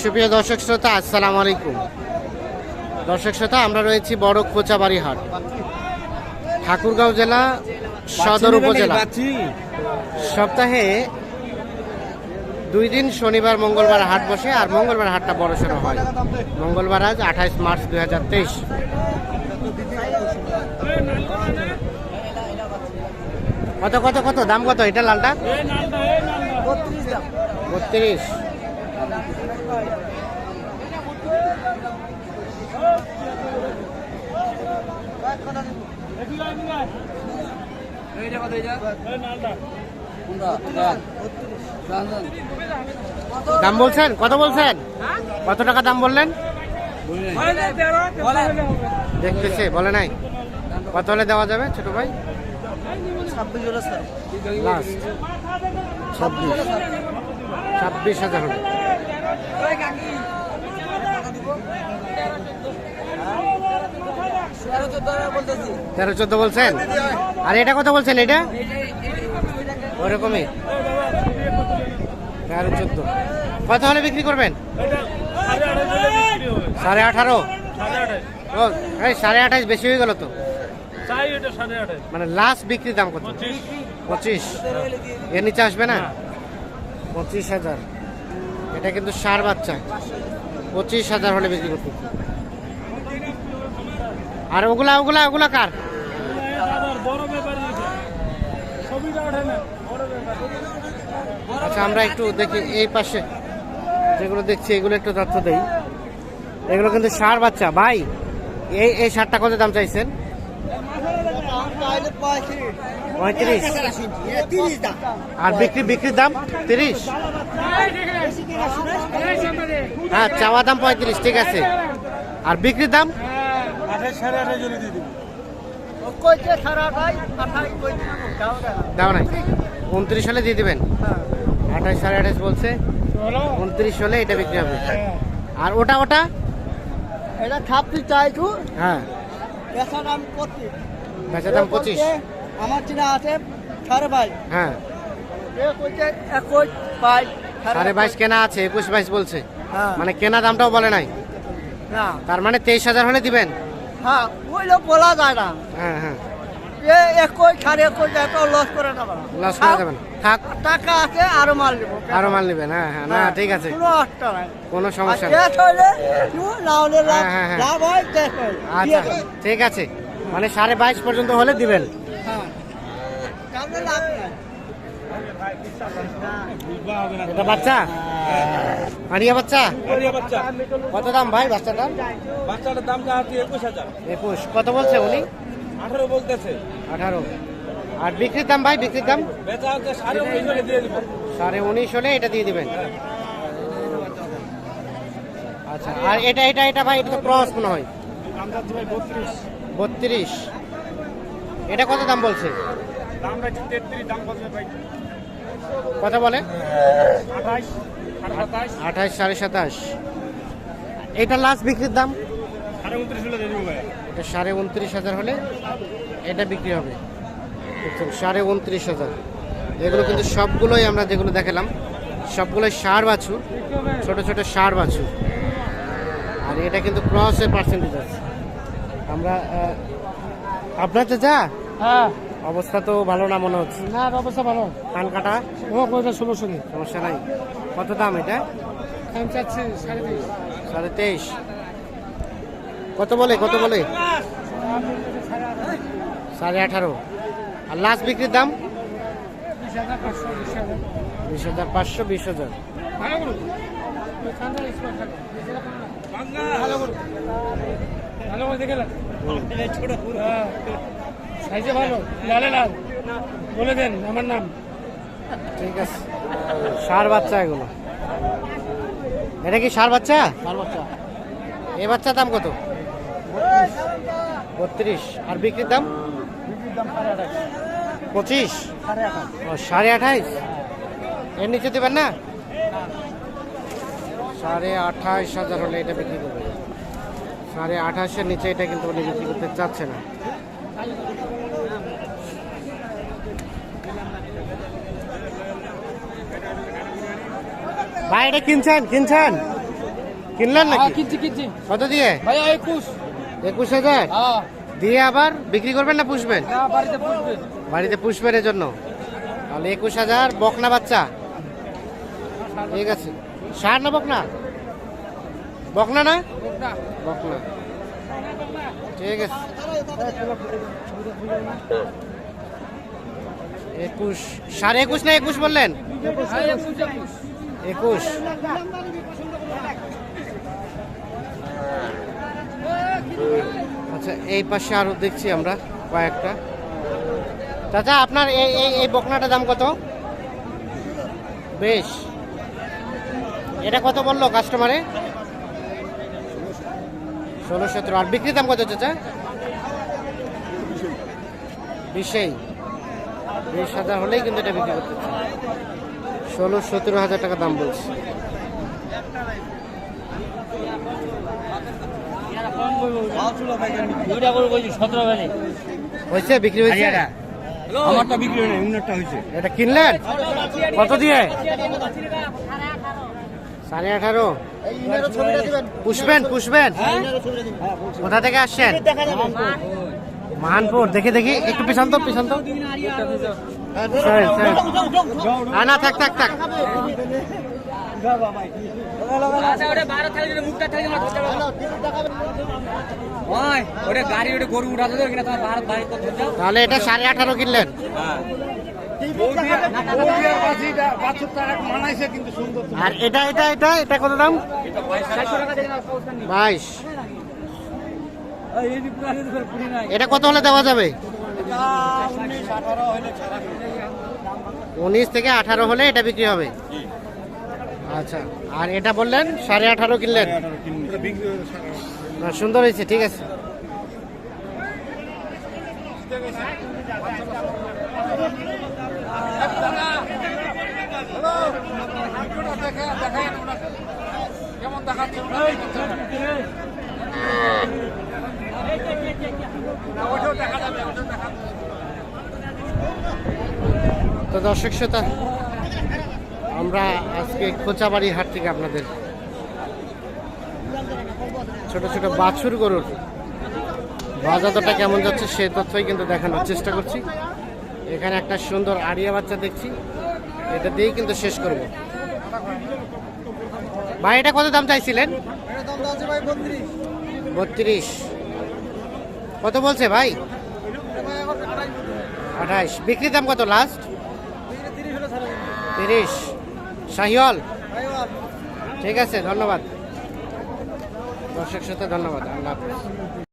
সুপ্রিয় দর্শক শ্রোতা আসসালামু আলাইকুম। দর্শক শ্রোতা আমরা রয়েছি বড় কোচাবাড়ি হাট। ঠাকুরগাঁও জেলা সদর উপজেলা। সপ্তাহে দুই দিন শনিবার মঙ্গলবার হাট বসে আর মঙ্গলবার হাটটা বড় সড়ো হয়। মঙ্গলবার আজ আঠাইশ মার্চ দুই হাজার তেইশ। কত কত কত? দাম কত? এটা লালটা। বত্রিশ। দাম বলছেন? কত বলছেন? কত টাকা দাম বললেন? দেখতেছে বলে নাই। কত হলে দেওয়া যাবে ছোট ভাই? ছাব্বিশ ছাব্বিশ হাজার হলে। তেরো চোদ্দ বলছেন? আর এটা কত বলছেন এটা? ওরকমই। তেরো চোদ্দ। কত হলে বিক্রি করবেন? সাড়ে আঠারো? ও সাড়ে আঠাশ বেশি হয়ে গেল তো। মানে লাস্ট বিক্রির দাম কত? পঁচিশ। এর নিচে আসবে না? পঁচিশ হাজার। এটা কিন্তু সার বাচ্চা। পঁচিশ হাজার হলে বিক্রি করতে আর ওগুলা ওগুলা ওগুলা কার? আচ্ছা আমরা একটু দেখি এই পাশে যেগুলো দেখছি, এগুলো একটু তথ্য দেই। এগুলো কিন্তু সার বাচ্চা। ভাই, এই এই সারটা কত দাম চাইছেন? পঁয়ত্রিশ। আর বিক্রি বিক্রির দাম তিরিশ? হ্যাঁ চাওয়া দাম পঁয়ত্রিশ ঠিক আছে। আর বিক্রির দাম? দাও নাই। উনত্রিশ হলে দিয়ে দিবেন। আঠাশ সাড়ে আঠাশ বলছে। উনত্রিশ হলে এটা বিক্রি হবে। আর ওটা ওটা? এটা ছাপটি চাইছু হ্যাঁ। দাম বেচা দাম পঁচিশ। আমার চিনা আছে সাড়ে বাইশ। হ্যাঁ। একুশ বাইশ সাড়ে বাইশ কেনা আছে একুশ বাইশ বলছে। হ্যাঁ। মানে কেনা দামটাও বলে নাই। না। তার মানে তেইশ হাজার হলে দিবেন। হ্যাঁ ওই লোক বলা যায় না। হ্যাঁ হ্যাঁ। এ একুশ সাড়ে একুশ লস করে নেব না লস করে দেবেন। থাক। টাকা আছে আরও মাল আরও মাল নেবেন হ্যাঁ হ্যাঁ। না ঠিক আছে। কোনো সমস্যা নেই। হ্যাঁ, হ্যাঁ, হ্যাঁ। হয় হয় আচ্ছা ঠিক আছে। মানে সাড়ে বাইশ পর্যন্ত হলে দিবেন। হ্যাঁ এটা বাচ্চা? আরিয়া বাচ্চা? বাচ্চা। কত দাম ভাই বাচ্চাটার? বাচ্চাটার দাম একুশ হাজার। একুশ। কত বলছে উনি? আঠারো বলতেছে। আঠারো। আর বিক্রির দাম ভাই বিক্রির দাম? বেচা সাড়ে উনিশ হলে দিয়ে দিব। সাড়ে উনিশ হলে এটা দিয়ে দিবেন। আচ্ছা আর এটা এটা এটা ভাই এটা তো ক্রস মনে হয়। দাম বত্রিশ। এটা কত দাম বলছে? কত বলে? আঠাশ সাড়ে সাতাশ। এটা লাস্ট বিক্রির দাম? সাড়ে উনত্রিশ হাজার হলে এটা বিক্রি হবে। সাড়ে উনত্রিশ হাজার। এগুলো কিন্তু সবগুলোই আমরা যেগুলো দেখালাম সবগুলোই সার বাছুর ছোট ছোট সার বাছুর। আর এটা কিন্তু ক্রসের পার্সেন্টেজ আছে। আমরা আপনার তো যা হ্যাঁ। অবস্থা তো ভালো না মনে হচ্ছে? না অবস্থা ভালো। কান কাটা? ও সমস্যা নেই সমস্যা নাই। কত দাম এটা? চাচ্ছি সাড়ে তিরিশ সাড়ে তেইশ। কত বলে কত বলে? সাড়ে আঠারো। আর লাস্ট বিক্রির দাম? বিশ হাজার পাঁচশো বিশ হাজার। ভালো করুন ভালো করে দেখে সাইজে ভালো লালে লাল। বলে দেন আমার নাম। ঠিক আছে। সার বাচ্চা এগুলো। এটা কি সার বাচ্চা? এই বাচ্চার দাম কত? বত্রিশ। আর বিক্রির দাম? পঁচিশ? ও সাড়ে আঠাইশ এর নিচে দেবেন না? সাড়ে আঠাইশ হাজার হলে এটা বিক্রি করবে সাড়ে আঠাশের নিচে এটা কিন্তু উনি বিক্রি করতে চাচ্ছে না। ভাই এটা কিনছেন? কিনছেন? কিনলেন নাকি? কিনছি কিনছি। কত দিয়ে? ভাইয়া একুশ। একুশ হাজার? হ্যাঁ। দিয়ে আবার বিক্রি করবেন না পুষবেন? বাড়িতে পুষবেন। এর জন্য তাহলে একুশ হাজার বকনা বাচ্চা। ঠিক আছে। সার না বকনা? বকনা না? বকনা ঠিক আছে। একুশ। সাড়ে একুশ না একুশ বললেন? একুশ। আচ্ছা এই পাশে আরও দেখছি আমরা কয়েকটা। চাচা, আপনার এই এই এই বকনাটার দাম কত? বেশ। এটা কত বলল কাস্টমারে ষোলো সতেরো। আর বিক্রির দাম কত চাচা? বিশেই। বিশ হাজার হলেই কিন্তু এটা বিক্রি করতে ষোলো সতেরো হাজার টাকা দাম বলছি। হয়েছে? বিক্রি হয়েছে? আমারটা বিক্রি হয় হয়েছে। এটা কিনলেন? কত দিয়ে? সাড়ে আঠারো। পুষবেন পুষবেন। কোথা থেকে আসছেন? মানপুর দেখে দেখি। একটু পিছন তো পিছন তো। না থাক থাক থাক। কত তাহলে এটা সাড়ে আঠারো কিনলেন। সুন্দর আর এটা এটা এটা এটা কত দাম? বাইশ। এটা কত হলে দেওয়া যাবে? উনিশ থেকে আঠারো হলে এটা বিক্রি হবে। আচ্ছা আর এটা বললেন সাড়ে আঠারো কিনলেন? সুন্দর হয়েছে ঠিক আছে। তো দর্শক শ্রোতা আমরা আজকে খোঁচাবাড়ি হাট থেকে আপনাদের ছোট ছোট বাছুর গরুর বাজারটা কেমন যাচ্ছে সেই তথ্যই কিন্তু দেখানোর চেষ্টা করছি। এখানে একটা সুন্দর আড়িয়া বাচ্চা দেখছি। এটা দিয়েই কিন্তু শেষ করব। ভাই, এটা কত দাম চাইছিলেন? বত্রিশ। কত বলছে ভাই? আঠাইশ। বিক্রির দাম কত লাস্ট তিরিশ। শাহিওয়াল? ঠিক আছে, ধন্যবাদ। দর্শক সাথে ধন্যবাদ, আল্লাহ হাফেজ।